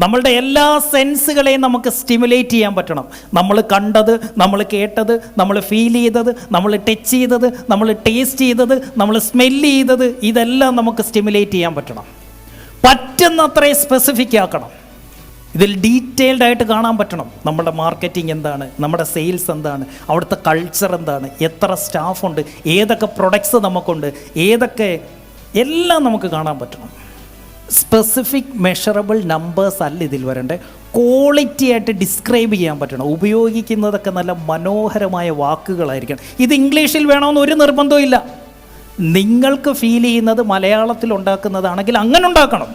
നമ്മളുടെ എല്ലാ സെൻസുകളെയും നമുക്ക് സ്റ്റിമുലേറ്റ് ചെയ്യാൻ പറ്റണം. നമ്മൾ കണ്ടത് നമ്മൾ കേട്ടത് നമ്മൾ ഫീൽ ചെയ്തത് നമ്മൾ ടച്ച് ചെയ്തത് നമ്മൾ ടേസ്റ്റ് ചെയ്തത് നമ്മൾ സ്മെല്ല് ചെയ്തത് ഇതെല്ലാം നമുക്ക് സ്റ്റിമുലേറ്റ് ചെയ്യാൻ പറ്റണം. പറ്റുന്നത്രയും സ്പെസിഫിക് ആക്കണം. ഇതിൽ ഡീറ്റെയിൽഡ് ആയിട്ട് കാണാൻ പറ്റണം. നമ്മുടെ മാർക്കറ്റിംഗ് എന്താണ്? നമ്മുടെ സെയിൽസ് എന്താണ്? അവിടുത്തെ കൾച്ചർ എന്താണ്? എത്ര സ്റ്റാഫുണ്ട് ഏതൊക്കെ പ്രൊഡക്ട്സ് നമുക്കുണ്ട്? ഏതൊക്കെ എല്ലാം നമുക്ക് കാണാൻ പറ്റണം. സ്പെസിഫിക് മെഷറബിൾ നമ്പേഴ്സ് അല്ല ഇതിൽ വരണ്ടേ. ക്വാളിറ്റി ആയിട്ട് ഡിസ്ക്രൈബ് ചെയ്യാൻ പറ്റണം. ഉപയോഗിക്കുന്നതൊക്കെ നല്ല മനോഹരമായ വാക്കുകളായിരിക്കണം. ഇത് ഇംഗ്ലീഷിൽ വേണമെന്ന് ഒരു നിർബന്ധവും ഇല്ല. നിങ്ങൾക്ക് ഫീൽ ചെയ്യുന്നത് മലയാളത്തിൽ ഉണ്ടാക്കുന്നതാണെങ്കിൽ അങ്ങനെ ഉണ്ടാക്കണം.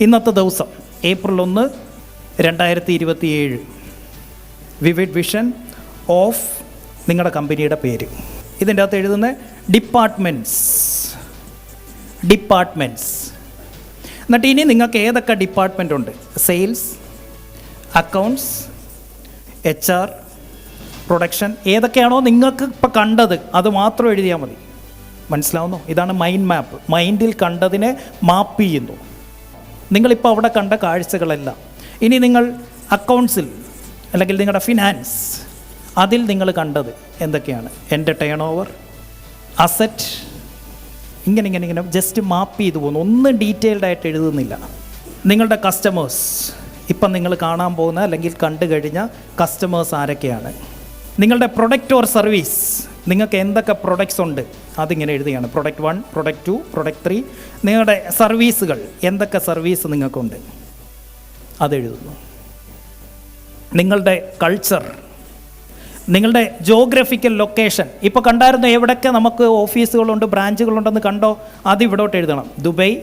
ഇന്നത്തെ ദിവസം ഏപ്രിൽ ഒന്ന് രണ്ടായിരത്തി ഇരുപത്തി ഏഴ് വിവിഡ് വിഷൻ ഓഫ് നിങ്ങളുടെ കമ്പനിയുടെ പേര്. ഇതിന്റെ അകത്ത് എഴുതുന്ന ഡിപ്പാർട്ട്മെന്റ്സ് ഡിപ്പാർട്ട്മെന്റ്സ് എന്നിട്ട് ഇനി നിങ്ങൾക്ക് ഏതൊക്കെ ഡിപ്പാർട്ട്മെന്റ് ഉണ്ട്? Sales accounts H R production ഏതൊക്കെയാണോ നിങ്ങൾക്ക് ഇപ്പോൾ കണ്ടത് അത് മാത്രം എഴുതിയാൽ മതി. മനസ്സിലാവുന്നു? ഇതാണ് മൈൻഡ് മാപ്പ് മൈൻഡിൽ കണ്ടതിനെ മാപ്പ് ചെയ്യുന്നു. നിങ്ങളിപ്പോൾ അവിടെ കണ്ട കാഴ്ചകളെല്ലാം. ഇനി നിങ്ങൾ അക്കൗണ്ട്സിൽ അല്ലെങ്കിൽ നിങ്ങളുടെ ഫിനാൻസ് അതിൽ നിങ്ങൾ കണ്ടത് എന്തൊക്കെയാണ്? എന്റെ ടേൺ ഓവർ അസറ്റ് ഇങ്ങനെ ഇങ്ങനെ ഇങ്ങനെ ജസ്റ്റ് മാപ്പ് ചെയ്ത് പോകുന്നു. ഒന്നും ഡീറ്റെയിൽഡ് ആയിട്ട് എഴുതുന്നില്ല. നിങ്ങളുടെ കസ്റ്റമേഴ്സ് ഇപ്പം നിങ്ങൾ കാണാൻ പോകുന്ന അല്ലെങ്കിൽ കണ്ടു കഴിഞ്ഞ കസ്റ്റമേഴ്സ് ആരൊക്കെയാണ്? നിങ്ങളുടെ പ്രൊഡക്റ്റ് ഓർ സർവീസ് നിങ്ങൾക്ക് എന്തൊക്കെ പ്രൊഡക്ട്സ് ഉണ്ട്? അതിങ്ങനെ എഴുതുകയാണ്. Product one product two product three നിങ്ങളുടെ സർവീസുകൾ എന്തൊക്കെ സർവീസ് നിങ്ങൾക്കുണ്ട്? അതെഴുതുന്നു നിങ്ങളുടെ കൾച്ചർ നിങ്ങളുടെ ജോഗ്രഫിക്കൽ ലൊക്കേഷൻ ഇപ്പോൾ കണ്ടായിരുന്നു എവിടെയൊക്കെ നമുക്ക് ഓഫീസുകളുണ്ട് ബ്രാഞ്ചുകളുണ്ടെന്ന് കണ്ടോ? അത് ഇവിടോട്ട് എഴുതണം. ദുബൈ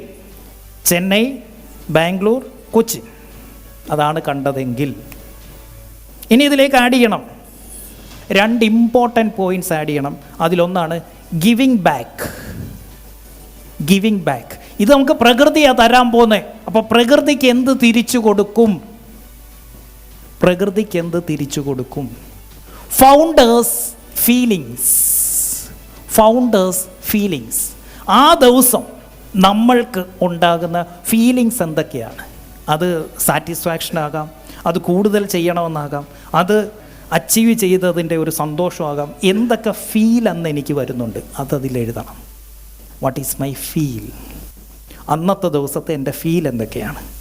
ചെന്നൈ ബാംഗ്ലൂർ കൊച്ചി. അതാണ് കണ്ടതെങ്കിൽ. ഇനി ഇതിലേക്ക് ആഡ് ചെയ്യണം. രണ്ട് ഇമ്പോർട്ടന്റ് പോയിന്റ്സ് ആഡ് ചെയ്യണം. അതിലൊന്നാണ് ഗിവിങ് ബാക്ക് ഗിവിങ് ബാക്ക് ഇത് നമുക്ക് പ്രകൃതിയാണ് തരാൻ പോകുന്നത് അപ്പോൾ പ്രകൃതിക്ക് എന്ത് തിരിച്ചു കൊടുക്കും? പ്രകൃതിക്ക് എന്ത് തിരിച്ചു കൊടുക്കും? ഫൗണ്ടേഴ്സ് ഫീലിങ്സ് ഫൗണ്ടേഴ്സ് ഫീലിങ്സ് ആ ദിവസം നമ്മൾക്ക് ഉണ്ടാകുന്ന ഫീലിങ്സ് എന്തൊക്കെയാണ്? അത് സാറ്റിസ്ഫാക്ഷൻ ആകാം അത് കൂടുതൽ ചെയ്യണമെന്നാകാം അത് അച്ചീവ് ചെയ്തതിന്റെ ഒരു സന്തോഷമാകാം. എന്തൊക്കെ ഫീൽ അന്ന് എനിക്ക് വരുന്നുണ്ട് അത് അതിൽ എഴുതണം. വാട്ട് ഈസ് മൈ ഫീൽ അന്നത്തെ ദിവസത്തെ എന്റെ ഫീൽ എന്തൊക്കെയാണ്?